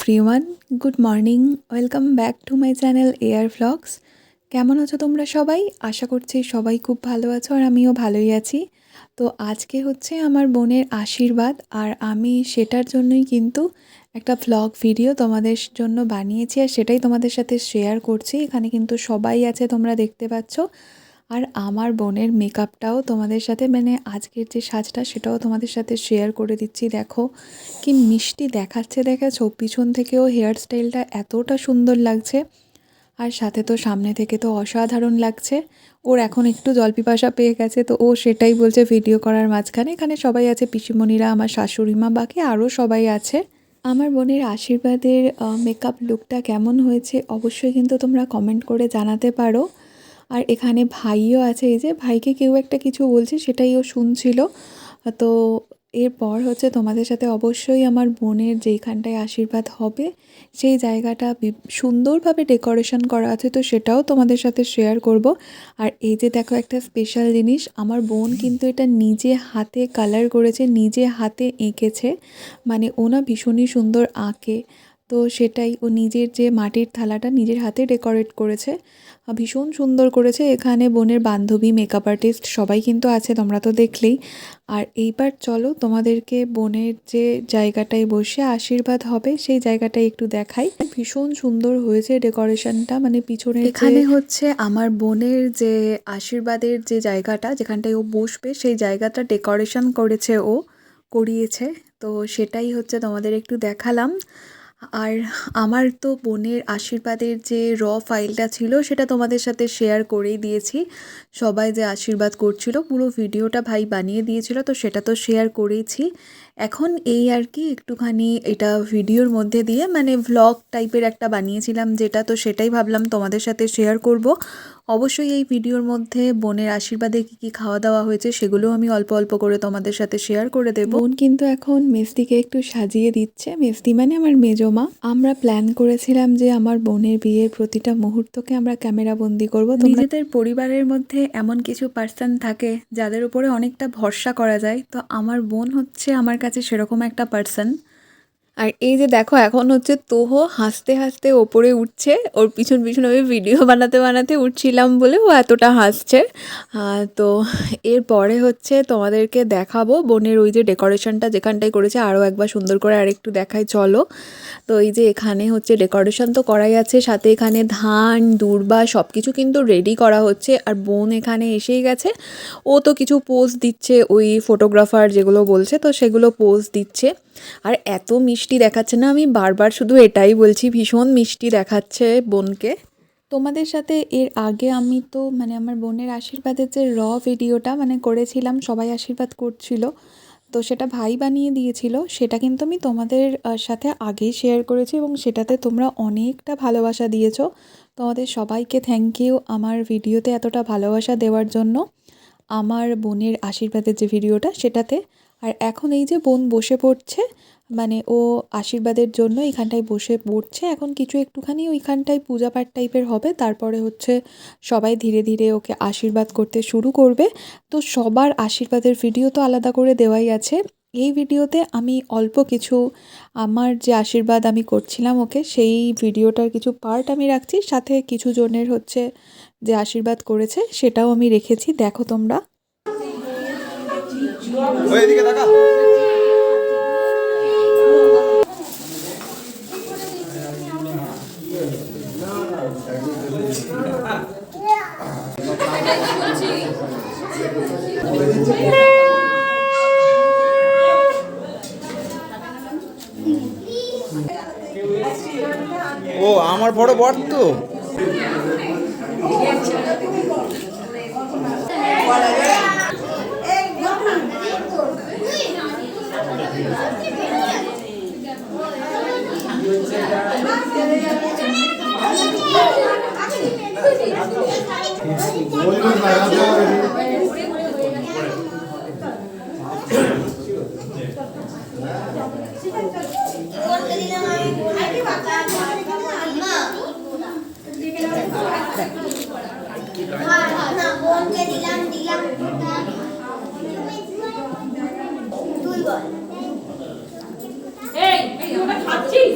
Everyone good morning welcome back to my channel Air Vlogs কেমন আছো তোমরা সবাই? আশা করছি সবাই খুব ভালো আছো আর আমিও ভালোই আছি। তো আজকে হচ্ছে আমার বোনের আশীর্বাদ আর আমি সেটার জন্যই কিন্তু একটা ভ্লগ ভিডিও তোমাদের জন্য বানিয়েছি আর সেটাই তোমাদের সাথে শেয়ার করছি। এখানে কিন্তু সবাই আছে, তোমরা দেখতে পাচ্ছ। আর আমার বোনের মেকআপটাও তোমাদের সাথে মানে আজকের যে সাজটা সেটাও তোমাদের সাথে শেয়ার করে দিচ্ছি। দেখো কি মিষ্টি দেখাচ্ছে, দেখেছ? পিছন থেকেও হেয়ার স্টাইলটা এতটা সুন্দর লাগছে। আর সাথে তো সামনে থেকে তো অসাধারণ লাগছে। ওর এখন একটু জল পিপাসা পেয়ে গেছে, তো ও সেটাই বলছে ভিডিও করার মাঝখানে। এখানে সবাই আছে, পিসিমণিরা, আমার শাশুড়ি মা, বাকি আরও সবাই আছে। আমার বোনের আশীর্বাদের মেকআপ লুকটা কেমন হয়েছে অবশ্যই কিন্তু তোমরা কমেন্ট করে জানাতে পারো। আর এখানে ভাইও আছে, এই যে ভাইকে কেউ একটা কিছু বলছে সেটাই ও শুনছিল। তো এরপর হচ্ছে তোমাদের সাথে অবশ্যই আমার বোনের যেইখানটায় আশীর্বাদ হবে, সেই জায়গাটা সুন্দরভাবে ডেকোরেশন করা আছে, তো সেটাও তোমাদের সাথে শেয়ার করব। আর এই যে দেখো একটা স্পেশাল জিনিস, আমার বোন কিন্তু এটা নিজে হাতে কালার করেছে, নিজে হাতে এঁকেছে মানে ও না ভীষণই সুন্দর আঁকে। তো সেটাই ও নিজের যে মাটির থালাটা নিজের হাতে ডেকোরেট করেছে ভীষণ সুন্দর করেছে। এখানে বোনের বান্ধবী মেকআপ আর্টিস্ট সবাই কিন্তু আছে, তোমরা তো দেখলেই। আর এইবার চলো তোমাদেরকে বোনের যে জায়গাটায় বসে আশীর্বাদ হবে, সেই জায়গাটাই একটু দেখাই। ভীষণ সুন্দর হয়েছে ডেকোরেশনটা মানে পিছনে এখানে হচ্ছে আমার বোনের যে আশীর্বাদের যে জায়গাটা, যেখানটায় ও বসবে, সেই জায়গাটা ডেকোরেশন করেছে ও, করিয়েছে। তো সেটাই হচ্ছে তোমাদের একটু দেখালাম। আর আমার তো বোনের আশীর্বাদের যে র ফাইলটা ছিল, সেটা তোমাদের সাথে শেয়ার করেই দিয়েছি। সবাই যে আশীর্বাদ করছিল, পুরো ভিডিওটা ভাই বানিয়ে দিয়েছিল, তো সেটা তো শেয়ার করেইছি। এখন এই আর কি, একটুখানি এটা ভিডিওর মধ্যে দিয়ে মানে ভ্লগ টাইপের একটা বানিয়েছিলাম, যেটা তো সেটাই ভাবলাম তোমাদের সাথে শেয়ার করব। অবশ্যই এই ভিডিওর মধ্যে বোনের আশীর্বাদে কী কী খাওয়া দাওয়া হয়েছে সেগুলো আমি অল্প অল্প করে তোমাদের সাথে শেয়ার করে দেবো। বোন কিন্তু এখন মেসদিকে একটু সাজিয়ে দিচ্ছে। মেসদি মানে আমার মেজমা আমরা প্ল্যান করেছিলাম যে আমার বোনের বিয়ের প্রতিটা মুহূর্তকে আমরা ক্যামেরা বন্দি করব। নিজেদের পরিবারের মধ্যে এমন কিছু পার্সন থাকে যাদের উপরে অনেকটা ভরসা করা যায়। তো আমার বোন হচ্ছে আমার কাছে সেরকম একটা পার্সন আর এই যে দেখো, এখন হচ্ছে তোহো হাসতে হাসতে ওপরে উঠছে। ওর পিছন পিছন আমি ভিডিও বানাতে বানাতে উঠছিলাম বলে ও এতটা হাসছে। তো এরপরে হচ্ছে তোমাদেরকে দেখাবো বোনের ওই যে ডেকোরেশনটা যেখানটায় করেছে আরও একবার সুন্দর করে আরেকটু দেখাই, চলো। তো এই যে এখানে হচ্ছে ডেকোরেশন তো করাই আছে, সাথে এখানে ধান, দূর্বা সব কিছু কিন্তু রেডি করা হচ্ছে। আর বোন এখানে এসেই গেছে। ও তো কিছু পোজ দিচ্ছে, ওই ফটোগ্রাফার যেগুলো বলছে, তো সেগুলো পোজ দিচ্ছে। আর এত মিষ্টি দেখাচ্ছে না, আমি বারবার শুধু এটাই বলছি, ভীষণ মিষ্টি দেখাচ্ছে বোনকে। তোমাদের সাথে এর আগে আমি তো মানে আমার বোনের আশীর্বাদের যে র ভিডিওটা মানে করেছিলাম, সবাই আশীর্বাদ করছিল, তো সেটা ভাই বানিয়ে দিয়েছিল, সেটা কিন্তু আমি তোমাদের সাথে আগেই শেয়ার করেছি এবং সেটাতে তোমরা অনেকটা ভালোবাসা দিয়েছ। তোমাদের সবাইকে থ্যাংক ইউ আমার ভিডিওতে এতটা ভালোবাসা দেওয়ার জন্য। আমার বোনের আশীর্বাদের যে ভিডিওটা, সেটাতে আর এখন এই যে বোন বসে পড়ছে মানে ও আশীর্বাদের জন্য এখানটায় বসে পড়ছে, এখন কিছু একটুখানি ওইখানটায় পূজা পাঠ টাইপের হবে, তারপরে হচ্ছে সবাই ধীরে ধীরে ওকে আশীর্বাদ করতে শুরু করবে। তো সবার আশীর্বাদের ভিডিও তো আলাদা করে দেওয়াই আছে। এই ভিডিওতে আমি অল্প কিছু আমার যে আশীর্বাদ আমি করছিলাম ওকে, সেই ভিডিওটার কিছু পার্ট আমি রাখছি, সাথে কিছু জনের হচ্ছে যে আশীর্বাদ করেছে, সেটাও আমি রেখেছি, দেখো তোমরা। ওই এদিকে তাকা ও আমার বড় বর তো। দিলাম দিলাম তুই বল। এই এই ওটা খাচ্ছিস?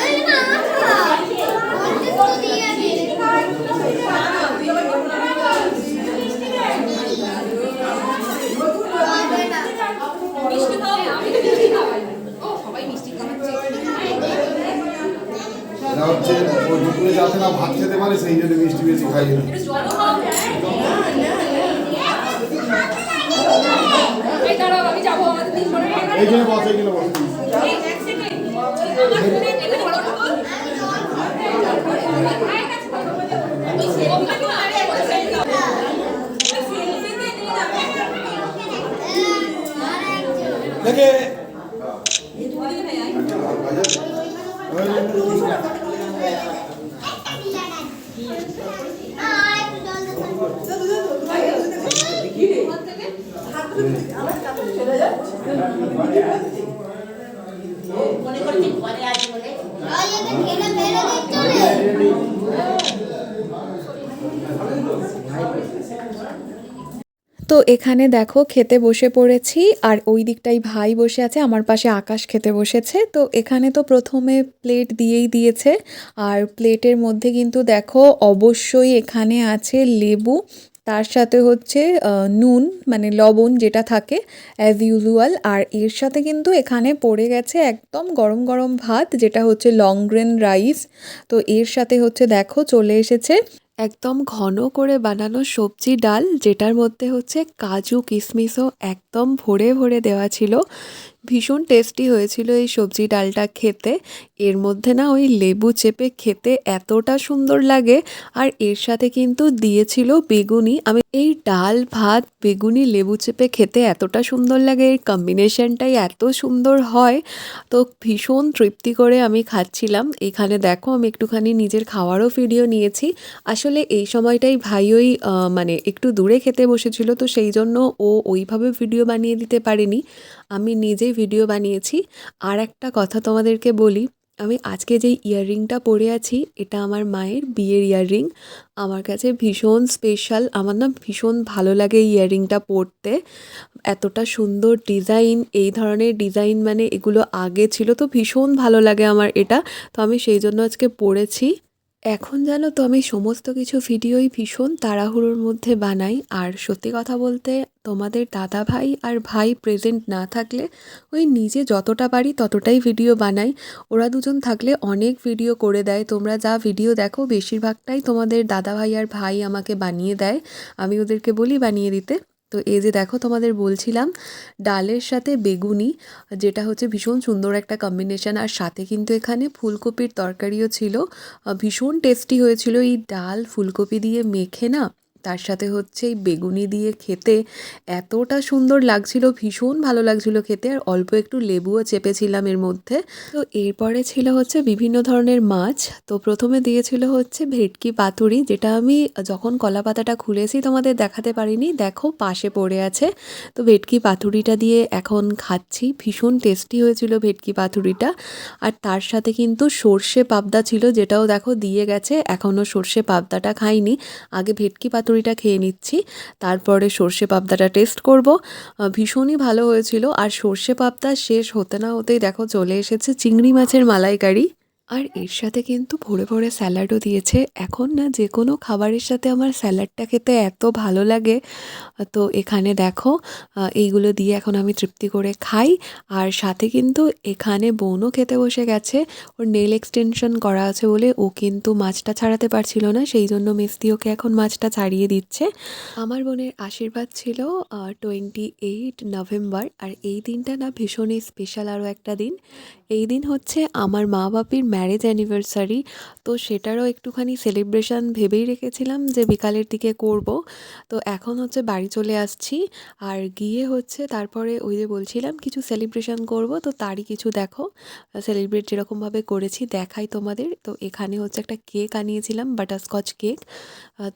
এই না। তো দিয়ে এরা হচ্ছে দুপুরে যাতে না ভাত খেতে পারে সেই জন্য মিষ্টি বেশি খাইয়ে না এই দাঁড়াও আমি যাব আমাদের তিন বোনের এখানে এইখানে বস এইখানে বস। এই এক সেকেন্ড আমার ফোনে এখানে বলো তো এখানে দেখো খেতে বসে পড়েছি আর ওই দিকটাই ভাই বসে আছে, আমার পাশে আকাশ খেতে বসেছে। তো এখানে তো প্রথমে প্লেট দিয়েই দিয়েছে আর প্লেটের মধ্যে কিন্তু দেখো অবশ্যই এখানে আছে লেবু, তার সাথে হচ্ছে নুন মানে লবণ যেটা থাকে অ্যাজ ইউজুয়াল আর এর সাথে কিন্তু এখানে পড়ে গেছে একদম গরম গরম ভাত যেটা হচ্ছে লং গ্রেন রাইস তো এর সাথে হচ্ছে দেখো চলে এসেছে একদম ঘন করে বানানো সবজি ডাল, যেটার মধ্যে হচ্ছে কাজু কিশমিশও একদম ভরে ভরে দেওয়া ছিল। ভীষণ টেস্টি হয়েছিল এই সবজি ডালটা খেতে। এর মধ্যে না ওই লেবু চেপে খেতে এতটা সুন্দর লাগে আর এর সাথে কিন্তু দিয়েছিল বেগুনি। আমি এই ডাল, ভাত, বেগুনি, লেবু চেপে খেতে এতটা সুন্দর লাগে, এর কম্বিনেশনটাই এত সুন্দর হয়। তো ভীষণ তৃপ্তি করে আমি খাচ্ছিলাম। এখানে দেখো আমি একটুখানি নিজের খাওয়ারও ভিডিও নিয়েছি। আসলে এই সময়টাই ভাই ওই মানে একটু দূরে খেতে বসেছিল, তো সেই জন্য ও ওইভাবে ভিডিও বানিয়ে দিতে পারেনি। আমি নিজেই ভিডিও বানিয়েছি। আর একটা কথা তোমাদেরকে বলি, আমি আজকে যেই ইয়াররিংটা পরে আছি, এটা আমার মায়ের বিয়ের ইয়াররিং আমার কাছে ভীষণ স্পেশাল আমার না ভীষণ ভালো লাগে ইয়াররিংটা পরতে। এতটা সুন্দর ডিজাইন এই ধরনের ডিজাইন মানে এগুলো আগে ছিল, তো ভীষণ ভালো লাগে আমার এটা। তো আমি সেই জন্য আজকে পরেছি। এখন জানো তো আমি সমস্ত কিছু ভিডিওই ভীষণ তাড়াহুড়োর মধ্যে বানাই। আর সত্যি কথা বলতে তোমাদের দাদা ভাই আর ভাই প্রেজেন্ট না থাকলে, ওই নিজে যতটা পারি ততটাই ভিডিও বানাই। ওরা দুজন থাকলে অনেক ভিডিও করে দেয়। তোমরা যা ভিডিও দেখো, বেশিরভাগটাই তোমাদের দাদা ভাই আর ভাই আমাকে বানিয়ে দেয়। আমি ওদেরকে বলি বানিয়ে দিতে। তো এই যে দেখো তোমাদের বলছিলাম, ডালের সাথে বেগুনি, যেটা হচ্ছে ভীষণ সুন্দর একটা কম্বিনেশান আর সাথে কিন্তু এখানে ফুলকপির তরকারিও ছিল। ভীষণ টেস্টি হয়েছিল। এই ডাল ফুলকপি দিয়ে মেখে না তার সাথে হচ্ছে এই বেগুনি দিয়ে খেতে এতটা সুন্দর লাগছিল, ভীষণ ভালো লাগছিল খেতে আর অল্প একটু লেবুও চেপেছিলাম এর মধ্যে। তো এরপরে ছিল হচ্ছে বিভিন্ন ধরনের মাছ। তো প্রথমে দিয়েছিল হচ্ছে ভেটকি পাতুরি, যেটা আমি যখন কলা পাতাটা খুলেছি তোমাদের দেখাতে পারিনি, দেখো পাশে পড়ে আছে। তো ভেটকি পাতুরিটা দিয়ে এখন খাচ্ছি, ভীষণ টেস্টি হয়েছিল ভেটকি পাতুরিটা। আর তার সাথে কিন্তু সর্ষে পাবদা ছিল, যেটাও দেখো দিয়ে গেছে এখনও সর্ষে পাবদাটা খাইনি। আগে ভেটকি পাতুরিটা খেয়ে নিচ্ছি। তারপরে সর্ষে পাবদাটা টেস্ট করব। ভীষণই ভালো হয়েছিল। আর সর্ষে পাবদা শেষ হতে না হতেই দেখো চলে এসেছে চিংড়ি মাছের মালাইকারি। আর এর সাথে কিন্তু ভরে ভরে স্যালাডও দিয়েছে। এখন না যে কোনো খাবারের সাথে আমার স্যালাডটা খেতে এত ভালো লাগে। তো এখানে দেখো এইগুলো দিয়ে এখন আমি তৃপ্তি করে খাই। আর সাথে কিন্তু এখানে বোনও খেতে বসে গেছে। ওর নেল এক্সটেনশন করা আছে বলে ও কিন্তু মাছটা ছাড়াতে পারছিল না, সেই জন্য মিস্তি ওকে এখন মাছটা ছাড়িয়ে দিচ্ছে। আমার বোনের আশীর্বাদ ছিল টোয়েন্টি এইট নভেম্বর। আর এই দিনটা না ভীষণই স্পেশাল আরও একটা দিন। এই দিন হচ্ছে আমার মা বাপির ম্যারেজ অ্যানিভার্সারি তো সেটারও একটুখানি সেলিব্রেশন ভেবেই রেখেছিলাম যে বিকালের দিকে করব। তো এখন হচ্ছে বাড়ি চলে আসছি, আর গিয়ে হচ্ছে তারপরে ওই যে বলছিলাম কিছু সেলিব্রেশন করব, তো তারই কিছু দেখো। সেলিব্রেট যেরকমভাবে করেছি দেখাই তোমাদের। তো এখানে হচ্ছে একটা কেক আনিয়েছিলাম বাটারস্কচ কেক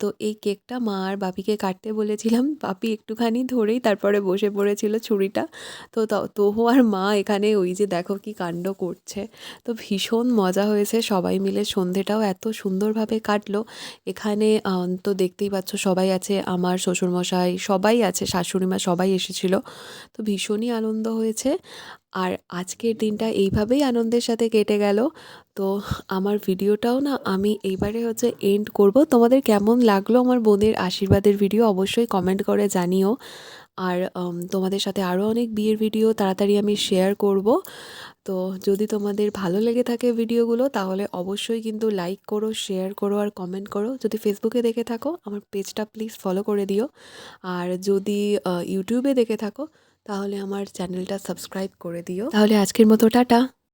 তো এই কেকটা মা আর বাপিকে কাটতে বলেছিলাম। বাপি একটুখানি ধরেই তারপরে বসে পড়েছিল ছুরিটা। তো তোহো আর মা এখানে ওই যে দেখো কি কাণ্ড করছে। তো ভীষণ মজা হয়েছে। সবাই মিলে সন্ধেটাও এত সুন্দরভাবে কাটলো। এখানে তো দেখতেই পাচ্ছ সবাই আছে। আমার শ্বশুরমশাই সবাই আছে, শাশুড়িমা সবাই এসেছিল। তো ভীষণই আনন্দ হয়েছে। আর আজকের দিনটা এইভাবেই আনন্দের সাথে কেটে গেল। তো আমার ভিডিওটাও না আমি এইবারে হচ্ছে এন্ড করব। তোমাদের কেমন লাগল আমার বোনের আশীর্বাদের ভিডিও অবশ্যই কমেন্ট করে জানিও। আর তোমাদের সাথে আরও অনেক বিয়ের ভিডিও তাড়াতাড়ি আমি শেয়ার করব। তো যদি তোমাদের ভালো লেগে থাকে ভিডিওগুলো, তাহলে অবশ্যই কিন্তু লাইক করো শেয়ার করো আর কমেন্ট করো। যদি ফেসবুকে দেখে থাকো, আমার পেজটা প্লিজ ফলো করে দিও। আর যদি ইউটিউবে দেখে থাকো, তাহলে আমার চ্যানেলটা সাবস্ক্রাইব করে দিও। তাহলে আজকের মতো টাটা।